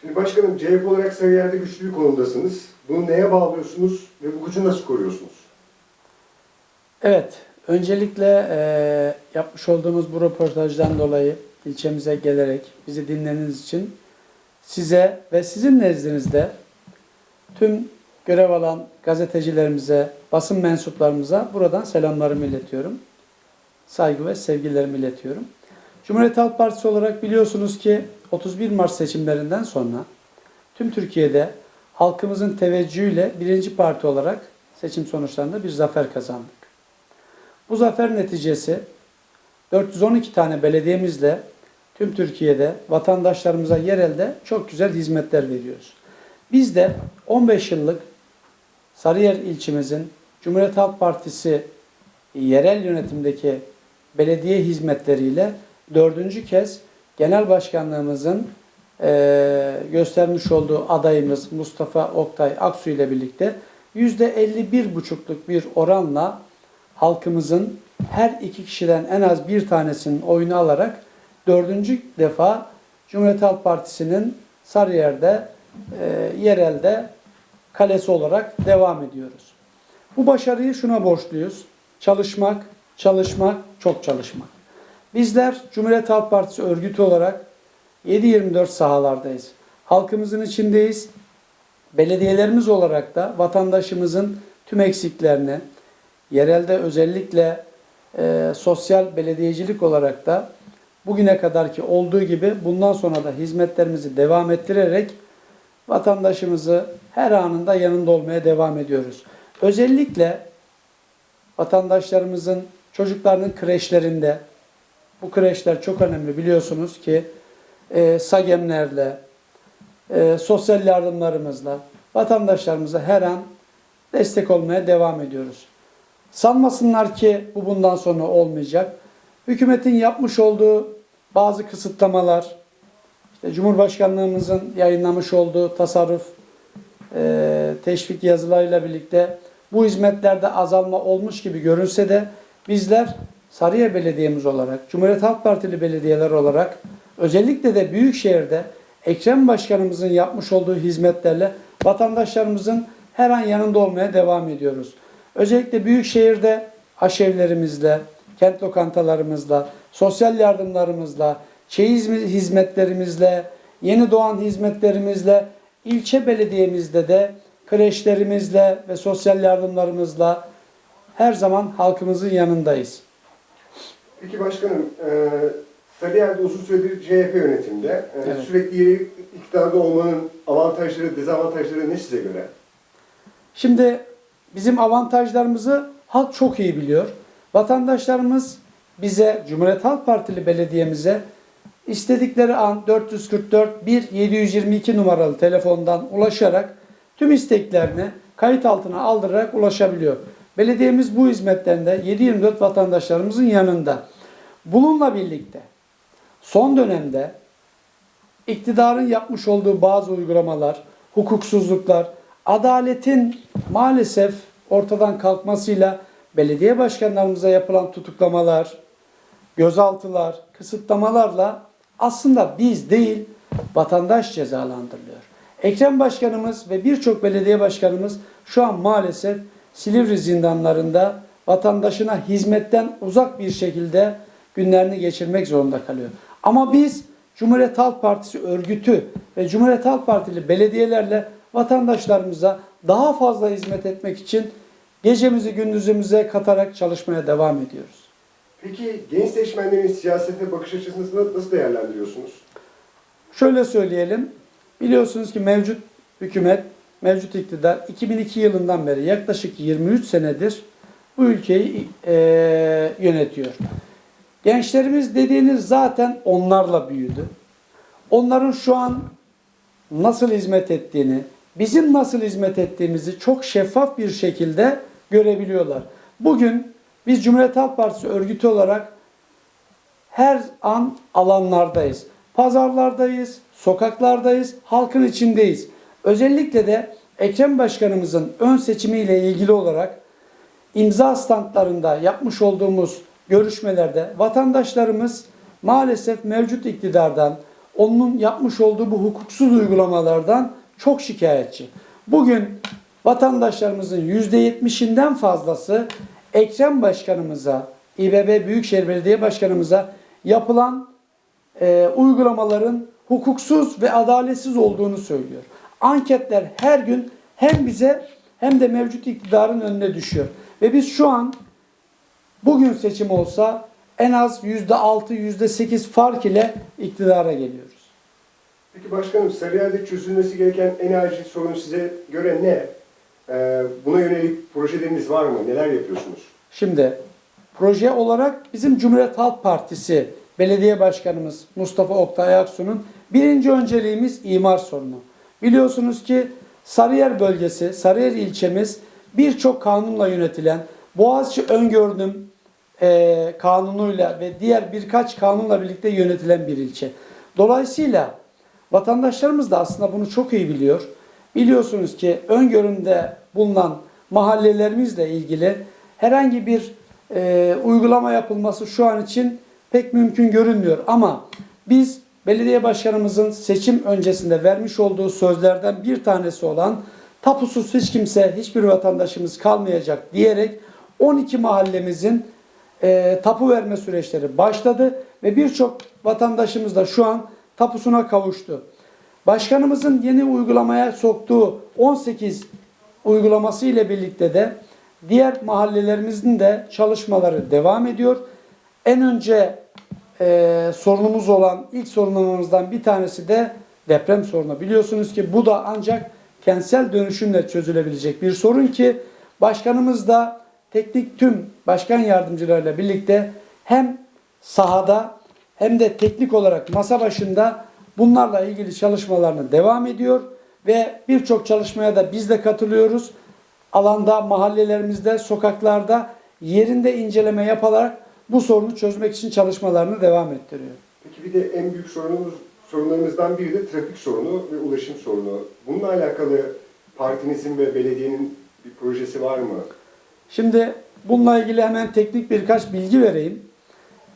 Şimdi başkanım CHP olarak Sarıyer'de güçlü bir konumdasınız. Bunu neye bağlıyorsunuz ve bu gücü nasıl koruyorsunuz? Evet, öncelikle e, yapmış olduğumuz bu röportajdan dolayı ilçemize gelerek bizi dinlediğiniz için size ve sizin nezdinizde tüm görev alan gazetecilerimize, basın mensuplarımıza buradan selamlarımı iletiyorum. Saygı ve sevgilerimi iletiyorum. Cumhuriyet Halk Partisi olarak biliyorsunuz ki 31 Mart seçimlerinden sonra tüm Türkiye'de halkımızın teveccühüyle birinci parti olarak seçim sonuçlarında bir zafer kazandık. Bu zafer neticesi 412 tane belediyemizle tüm Türkiye'de vatandaşlarımıza yerelde çok güzel hizmetler veriyoruz. Biz de 15 yıllık Sarıyer ilçemizin Cumhuriyet Halk Partisi yerel yönetimdeki belediye hizmetleriyle dördüncü kez genel başkanlığımızın eee, göstermiş olduğu adayımız Mustafa Oktay Aksu ile birlikte %51,5'luk bir oranla halkımızın her iki kişiden en az bir tanesinin oyunu alarak dördüncü defa Cumhuriyet Halk Partisi'nin Sarıyer'de e, yerelde kalesi olarak devam ediyoruz. Bu başarıyı şuna borçluyuz. Çalışmak, çalışmak, çok çalışmak. Bizler Cumhuriyet Halk Partisi örgütü olarak 7-24 sahalardayız. Halkımızın içindeyiz. Belediyelerimiz olarak da vatandaşımızın tüm eksiklerini, yerelde özellikle e, sosyal belediyecilik olarak da bugüne kadarki olduğu gibi bundan sonra da hizmetlerimizi devam ettirerek vatandaşımızı her anında yanında olmaya devam ediyoruz. Özellikle vatandaşlarımızın çocuklarının kreşlerinde bu kreşler çok önemli biliyorsunuz ki e, SAGEM'lerle, e, sosyal yardımlarımızla vatandaşlarımıza her an destek olmaya devam ediyoruz. Sanmasınlar ki bu bundan sonra olmayacak. Hükümetin yapmış olduğu bazı kısıtlamalar, işte Cumhurbaşkanlığımızın yayınlamış olduğu tasarruf e, teşvik yazılarıyla birlikte bu hizmetlerde azalma olmuş gibi görünse de bizler Sarıyer Belediye'miz olarak, Cumhuriyet Halk Partili belediyeler olarak özellikle de Büyükşehir'de Ekrem Başkanımızın yapmış olduğu hizmetlerle vatandaşlarımızın her an yanında olmaya devam ediyoruz. Özellikle Büyükşehir'de aşevlerimizle, kent lokantalarımızla, sosyal yardımlarımızla, çeyiz hizmetlerimizle, yeni doğan hizmetlerimizle, ilçe belediyemizde de kreşlerimizle ve sosyal yardımlarımızla her zaman halkımızın yanındayız. Peki başkanım, e, Sarıyer'de uzun süredir CHP yönetimde. E, Evet. Sürekli yeri iktidarda olmanın avantajları, dezavantajları ne size göre? Şimdi bizim avantajlarımızı halk çok iyi biliyor. Vatandaşlarımız bize Cumhuriyet Halk Partili belediyemize istedikleri an 444 1 722 numaralı telefondan ulaşarak tüm isteklerini kayıt altına aldırarak ulaşabiliyor. Belediyemiz bu hizmetlerinde 724 vatandaşlarımızın yanında. Bununla birlikte son dönemde iktidarın yapmış olduğu bazı uygulamalar, hukuksuzluklar, adaletin maalesef ortadan kalkmasıyla belediye başkanlarımıza yapılan tutuklamalar, gözaltılar, kısıtlamalarla aslında biz değil vatandaş cezalandırılıyor. Ekrem Başkanımız ve birçok belediye başkanımız şu an maalesef Silivri zindanlarında vatandaşına hizmetten uzak bir şekilde günlerini geçirmek zorunda kalıyor. Ama biz Cumhuriyet Halk Partisi örgütü ve Cumhuriyet Halk Partili belediyelerle vatandaşlarımıza daha fazla hizmet etmek için gecemizi gündüzümüze katarak çalışmaya devam ediyoruz. Peki genç seçmenlerin siyasete bakış açısını nasıl değerlendiriyorsunuz? Şöyle söyleyelim. Biliyorsunuz ki mevcut hükümet, mevcut iktidar 2002 yılından beri yaklaşık 23 senedir bu ülkeyi eee, yönetiyor. Gençlerimiz dediğiniz zaten onlarla büyüdü. Onların şu an nasıl hizmet ettiğini, bizim nasıl hizmet ettiğimizi çok şeffaf bir şekilde görebiliyorlar. Bugün biz Cumhuriyet Halk Partisi örgütü olarak her an alanlardayız. Pazarlardayız, sokaklardayız, halkın içindeyiz. Özellikle de Ekrem Başkanımızın ön seçimiyle ilgili olarak imza standlarında yapmış olduğumuz görüşmelerde vatandaşlarımız maalesef mevcut iktidardan onun yapmış olduğu bu hukuksuz uygulamalardan çok şikayetçi. Bugün vatandaşlarımızın %70'inden fazlası Ekrem Başkanımıza, İBB Büyükşehir Belediye Başkanımıza yapılan e, uygulamaların hukuksuz ve adaletsiz olduğunu söylüyor. Anketler her gün hem bize hem de mevcut iktidarın önüne düşüyor. Ve biz şu an bugün seçim olsa en az %6, %8 fark ile iktidara geliyoruz. Peki başkanım Sarıyer'de çözülmesi gereken en acil sorun size göre ne? Ee, buna yönelik projeleriniz var mı? Neler yapıyorsunuz? Şimdi proje olarak bizim Cumhuriyet Halk Partisi Belediye Başkanımız Mustafa Oktay Aksu'nun birinci önceliğimiz imar sorunu. Biliyorsunuz ki Sarıyer bölgesi, Sarıyer ilçemiz birçok kanunla yönetilen Boğaziçi Öngördüm e, kanunuyla ve diğer birkaç kanunla birlikte yönetilen bir ilçe. Dolayısıyla vatandaşlarımız da aslında bunu çok iyi biliyor. Biliyorsunuz ki öngörümde bulunan mahallelerimizle ilgili herhangi bir e, uygulama yapılması şu an için pek mümkün görünmüyor. Ama biz belediye başkanımızın seçim öncesinde vermiş olduğu sözlerden bir tanesi olan tapusuz hiç kimse, hiçbir vatandaşımız kalmayacak diyerek 12 mahallemizin e, tapu verme süreçleri başladı ve birçok vatandaşımız da şu an tapusuna kavuştu. Başkanımızın yeni uygulamaya soktuğu 18 uygulaması ile birlikte de diğer mahallelerimizin de çalışmaları devam ediyor. En önce e, sorunumuz olan ilk sorunlarımızdan bir tanesi de deprem sorunu. Biliyorsunuz ki bu da ancak kentsel dönüşümle çözülebilecek bir sorun ki başkanımız da teknik tüm başkan yardımcılarıyla birlikte hem sahada hem de teknik olarak masa başında bunlarla ilgili çalışmalarını devam ediyor ve birçok çalışmaya da biz de katılıyoruz. Alanda, mahallelerimizde, sokaklarda yerinde inceleme yaparak bu sorunu çözmek için çalışmalarını devam ettiriyor. Peki bir de en büyük sorunumuz sorunlarımızdan biri de trafik sorunu ve ulaşım sorunu. Bununla alakalı partinizin ve belediyenin bir projesi var mı? Şimdi bununla ilgili hemen teknik birkaç bilgi vereyim.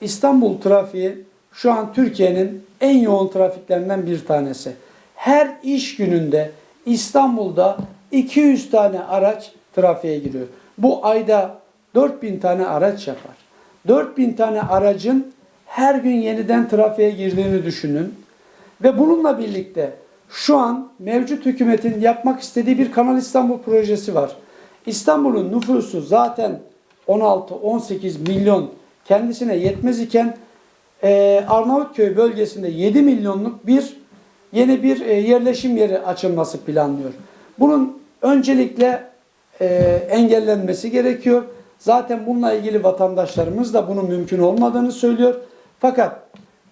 İstanbul trafiği şu an Türkiye'nin en yoğun trafiklerinden bir tanesi. Her iş gününde İstanbul'da 200 tane araç trafiğe giriyor. Bu ayda 4000 tane araç yapar. 4000 tane aracın her gün yeniden trafiğe girdiğini düşünün. Ve bununla birlikte şu an mevcut hükümetin yapmak istediği bir Kanal İstanbul projesi var. İstanbul'un nüfusu zaten 16-18 milyon kendisine yetmez iken e, Arnavutköy bölgesinde 7 milyonluk bir yeni bir e, yerleşim yeri açılması planlıyor. Bunun öncelikle e, engellenmesi gerekiyor. Zaten bununla ilgili vatandaşlarımız da bunun mümkün olmadığını söylüyor. Fakat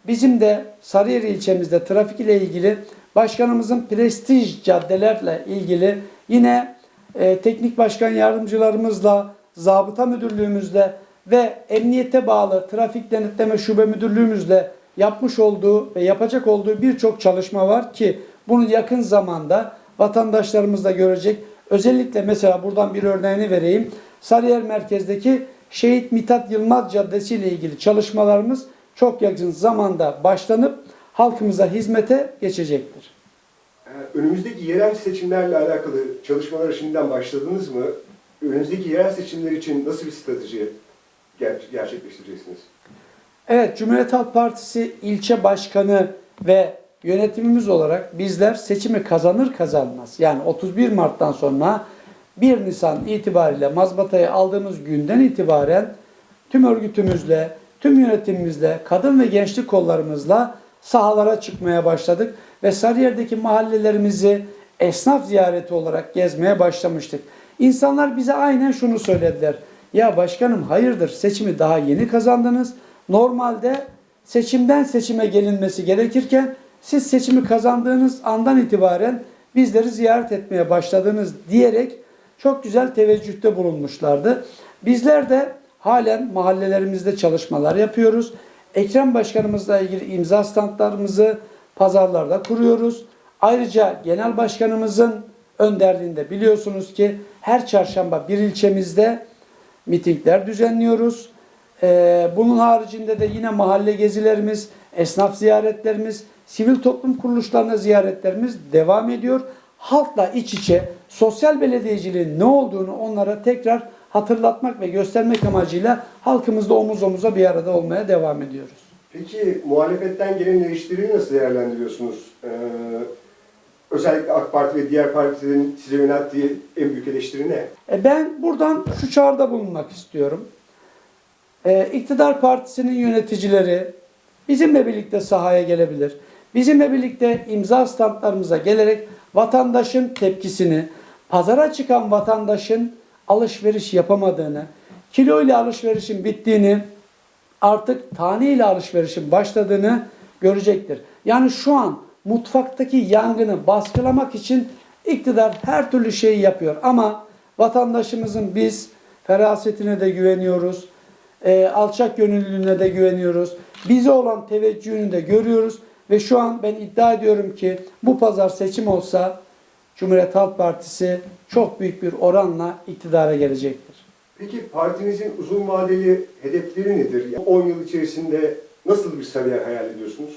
bizim de Sarıyer ilçemizde trafik ile ilgili başkanımızın prestij caddelerle ilgili yine e, teknik başkan yardımcılarımızla, zabıta müdürlüğümüzle ve emniyete bağlı trafik denetleme şube müdürlüğümüzle yapmış olduğu ve yapacak olduğu birçok çalışma var ki bunu yakın zamanda vatandaşlarımız da görecek. Özellikle mesela buradan bir örneğini vereyim. Sarıyer merkezdeki Şehit Mithat Yılmaz Caddesi ile ilgili çalışmalarımız çok yakın zamanda başlanıp halkımıza hizmete geçecektir. Ee, Önümüzdeki yerel seçimlerle alakalı çalışmalara şimdiden başladınız mı? Önümüzdeki yerel seçimler için nasıl bir strateji ger- gerçekleştireceksiniz? Evet, Cumhuriyet Halk Partisi ilçe başkanı ve yönetimimiz olarak bizler seçimi kazanır kazanmaz yani 31 Mart'tan sonra 1 Nisan itibariyle mazbatayı aldığımız günden itibaren tüm örgütümüzle, tüm yönetimimizle, kadın ve gençlik kollarımızla sahalara çıkmaya başladık ve Sarıyer'deki mahallelerimizi esnaf ziyareti olarak gezmeye başlamıştık. İnsanlar bize aynen şunu söylediler. Ya başkanım hayırdır seçimi daha yeni kazandınız. Normalde seçimden seçime gelinmesi gerekirken siz seçimi kazandığınız andan itibaren bizleri ziyaret etmeye başladınız diyerek çok güzel teveccühte bulunmuşlardı. Bizler de halen mahallelerimizde çalışmalar yapıyoruz. Ekrem Başkanımızla ilgili imza standlarımızı pazarlarda kuruyoruz. Ayrıca Genel Başkanımızın önderliğinde biliyorsunuz ki her çarşamba bir ilçemizde mitingler düzenliyoruz. Ee, bunun haricinde de yine mahalle gezilerimiz, esnaf ziyaretlerimiz, sivil toplum kuruluşlarına ziyaretlerimiz devam ediyor. Halkla iç içe sosyal belediyeciliğin ne olduğunu onlara tekrar hatırlatmak ve göstermek amacıyla halkımızla omuz omuza bir arada olmaya devam ediyoruz. Peki muhalefetten gelen eleştiriyi nasıl değerlendiriyorsunuz? Ee, özellikle AK Parti ve diğer partilerin size yönelttiği en büyük eleştiri ne? E ben buradan şu çağrıda bulunmak istiyorum. E, İktidar Partisi'nin yöneticileri bizimle birlikte sahaya gelebilir. Bizimle birlikte imza standlarımıza gelerek vatandaşın tepkisini, pazara çıkan vatandaşın alışveriş yapamadığını, kilo ile alışverişin bittiğini, artık tane ile alışverişin başladığını görecektir. Yani şu an mutfaktaki yangını baskılamak için iktidar her türlü şeyi yapıyor. Ama vatandaşımızın biz ferasetine de güveniyoruz, e, alçak gönüllülüğüne de güveniyoruz. Bize olan teveccühünü de görüyoruz ve şu an ben iddia ediyorum ki bu pazar seçim olsa Cumhuriyet Halk Partisi çok büyük bir oranla iktidara gelecektir. Peki partinizin uzun vadeli hedefleri nedir? Yani 10 yıl içerisinde nasıl bir Sarıyer hayal ediyorsunuz?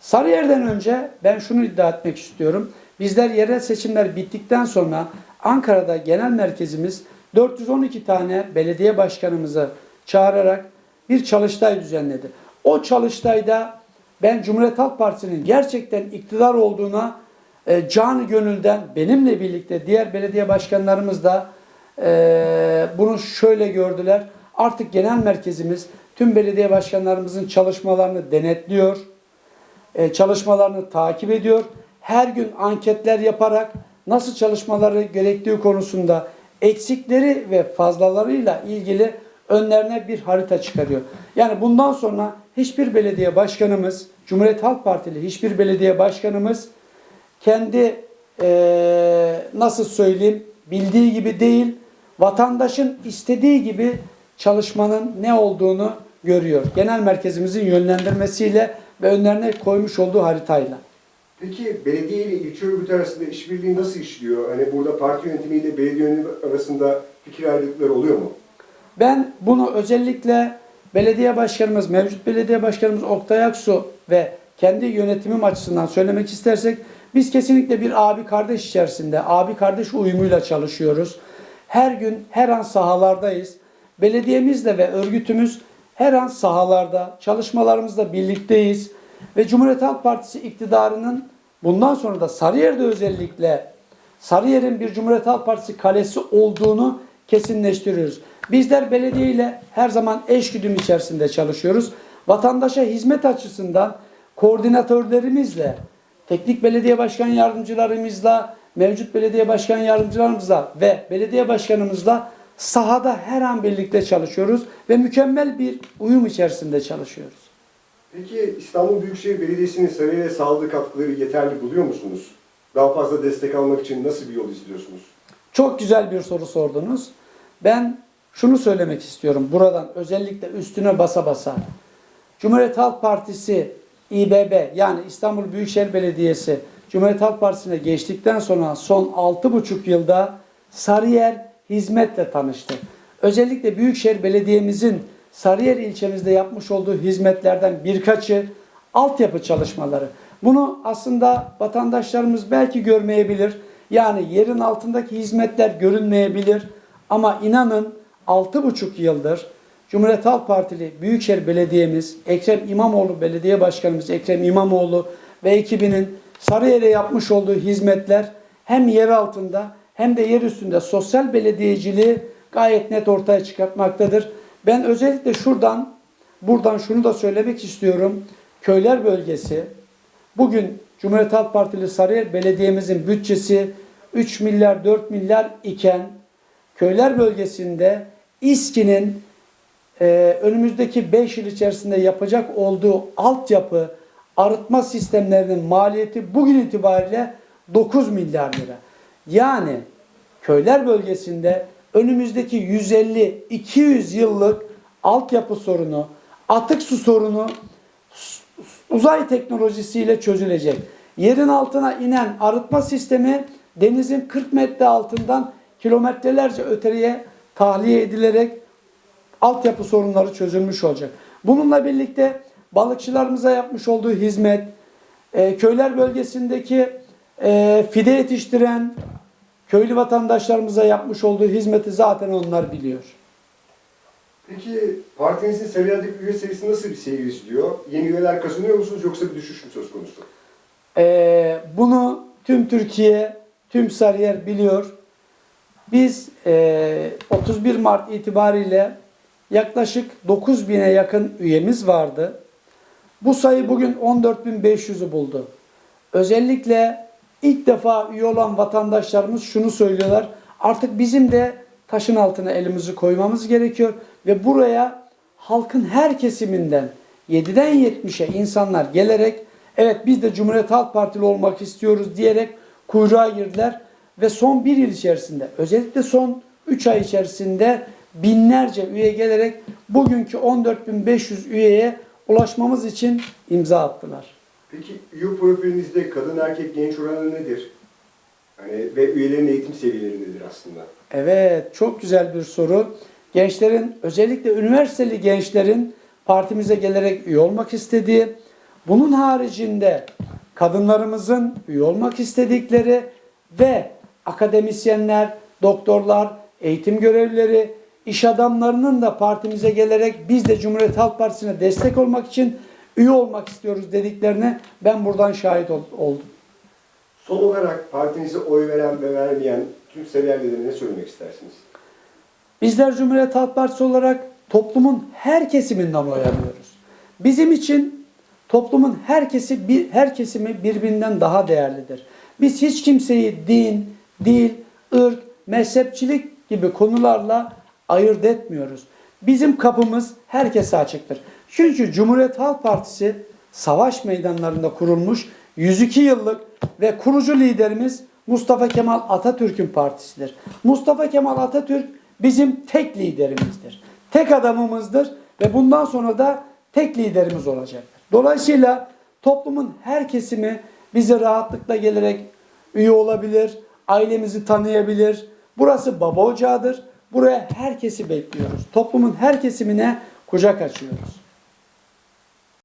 Sarıyer'den önce ben şunu iddia etmek istiyorum. Bizler yerel seçimler bittikten sonra Ankara'da genel merkezimiz 412 tane belediye başkanımızı çağırarak bir çalıştay düzenledi. O çalıştayda ben Cumhuriyet Halk Partisi'nin gerçekten iktidar olduğuna e, canı gönülden benimle birlikte diğer belediye başkanlarımız da e, bunu şöyle gördüler. Artık genel merkezimiz tüm belediye başkanlarımızın çalışmalarını denetliyor e, çalışmalarını takip ediyor. Her gün anketler yaparak nasıl çalışmaları gerektiği konusunda eksikleri ve fazlalarıyla ilgili önlerine bir harita çıkarıyor. Yani bundan sonra hiçbir belediye başkanımız, Cumhuriyet Halk Partili hiçbir belediye başkanımız kendi e, nasıl söyleyeyim bildiği gibi değil, vatandaşın istediği gibi çalışmanın ne olduğunu görüyor. Genel merkezimizin yönlendirmesiyle ve önlerine koymuş olduğu haritayla. Peki belediye ile ilçe örgütü arasında işbirliği nasıl işliyor? Hani burada parti yönetimiyle belediye yönetimi arasında fikir ayrılıkları oluyor mu? Ben bunu özellikle belediye başkanımız, mevcut belediye başkanımız Oktay Aksu ve kendi yönetimim açısından söylemek istersek biz kesinlikle bir abi kardeş içerisinde, abi kardeş uyumuyla çalışıyoruz. Her gün, her an sahalardayız. Belediyemizle ve örgütümüz her an sahalarda, çalışmalarımızda birlikteyiz. Ve Cumhuriyet Halk Partisi iktidarının bundan sonra da Sarıyer'de özellikle Sarıyer'in bir Cumhuriyet Halk Partisi kalesi olduğunu kesinleştiriyoruz. Bizler belediye ile her zaman eşgüdüm içerisinde çalışıyoruz. Vatandaşa hizmet açısından koordinatörlerimizle, teknik belediye başkan yardımcılarımızla, mevcut belediye başkan yardımcılarımızla ve belediye başkanımızla sahada her an birlikte çalışıyoruz ve mükemmel bir uyum içerisinde çalışıyoruz. Peki İstanbul Büyükşehir Belediyesi'nin Sarıyer'e sağladığı katkıları yeterli buluyor musunuz? Daha fazla destek almak için nasıl bir yol izliyorsunuz? Çok güzel bir soru sordunuz. Ben şunu söylemek istiyorum buradan özellikle üstüne basa basa. Cumhuriyet Halk Partisi İBB yani İstanbul Büyükşehir Belediyesi Cumhuriyet Halk Partisi'ne geçtikten sonra son 6,5 yılda Sarıyer hizmetle tanıştı. Özellikle Büyükşehir Belediye'mizin Sarıyer ilçemizde yapmış olduğu hizmetlerden birkaçı altyapı çalışmaları. Bunu aslında vatandaşlarımız belki görmeyebilir. Yani yerin altındaki hizmetler görünmeyebilir. Ama inanın 6,5 yıldır Cumhuriyet Halk Partili Büyükşehir Belediye'miz, Ekrem İmamoğlu Belediye Başkanımız Ekrem İmamoğlu ve ekibinin Sarıyer'e yapmış olduğu hizmetler hem yer altında hem de yer üstünde sosyal belediyeciliği gayet net ortaya çıkartmaktadır. Ben özellikle şuradan, buradan şunu da söylemek istiyorum. Köyler bölgesi, bugün Cumhuriyet Halk Partili Sarıyer Belediye'mizin bütçesi 3 milyar 4 milyar iken köyler bölgesinde İSKİ'nin e, önümüzdeki 5 yıl içerisinde yapacak olduğu altyapı arıtma sistemlerinin maliyeti bugün itibariyle 9 milyar lira. Yani köyler bölgesinde önümüzdeki 150-200 yıllık altyapı sorunu, atık su sorunu uzay teknolojisiyle çözülecek. Yerin altına inen arıtma sistemi denizin 40 metre altından kilometrelerce öteye tahliye edilerek altyapı sorunları çözülmüş olacak. Bununla birlikte balıkçılarımıza yapmış olduğu hizmet, e, köyler bölgesindeki e, fide yetiştiren köylü vatandaşlarımıza yapmış olduğu hizmeti zaten onlar biliyor. Peki partinizin Sarıyer'deki üye sayısı nasıl bir seyir izliyor? Yeni üyeler kazanıyor musunuz yoksa bir düşüş mü söz konusu? Ee, bunu tüm Türkiye, tüm Sarıyer biliyor. Biz e, 31 Mart itibariyle yaklaşık 9000'e yakın üyemiz vardı. Bu sayı bugün 14.500'ü buldu. Özellikle ilk defa üye olan vatandaşlarımız şunu söylüyorlar. Artık bizim de taşın altına elimizi koymamız gerekiyor ve buraya halkın her kesiminden 7'den 70'e insanlar gelerek evet biz de Cumhuriyet Halk Partili olmak istiyoruz diyerek kuyruğa girdiler ve son bir yıl içerisinde özellikle son 3 ay içerisinde binlerce üye gelerek bugünkü 14.500 üyeye ulaşmamız için imza attılar. Peki üye profilinizde kadın erkek genç oranı nedir? Hani ve üyelerin eğitim seviyeleri nedir aslında? Evet, çok güzel bir soru. Gençlerin, özellikle üniversiteli gençlerin partimize gelerek üye olmak istediği, bunun haricinde kadınlarımızın üye olmak istedikleri ve akademisyenler, doktorlar, eğitim görevlileri, iş adamlarının da partimize gelerek biz de Cumhuriyet Halk Partisi'ne destek olmak için üye olmak istiyoruz dediklerine ben buradan şahit ol- oldum. Son olarak partinize oy veren ve vermeyen tüm Sarıyerlilere ne söylemek istersiniz? Bizler Cumhuriyet Halk Partisi olarak toplumun her kesiminden oy alıyoruz. Bizim için toplumun her, kesi, bir, her kesimi birbirinden daha değerlidir. Biz hiç kimseyi din, dil, ırk, mezhepçilik gibi konularla ayırt etmiyoruz. Bizim kapımız herkese açıktır. Çünkü Cumhuriyet Halk Partisi savaş meydanlarında kurulmuş 102 yıllık ve kurucu liderimiz Mustafa Kemal Atatürk'ün partisidir. Mustafa Kemal Atatürk bizim tek liderimizdir. Tek adamımızdır ve bundan sonra da tek liderimiz olacaktır. Dolayısıyla toplumun her kesimi bize rahatlıkla gelerek üye olabilir, ailemizi tanıyabilir. Burası baba ocağıdır. Buraya herkesi bekliyoruz. Toplumun her kesimine kucak açıyoruz.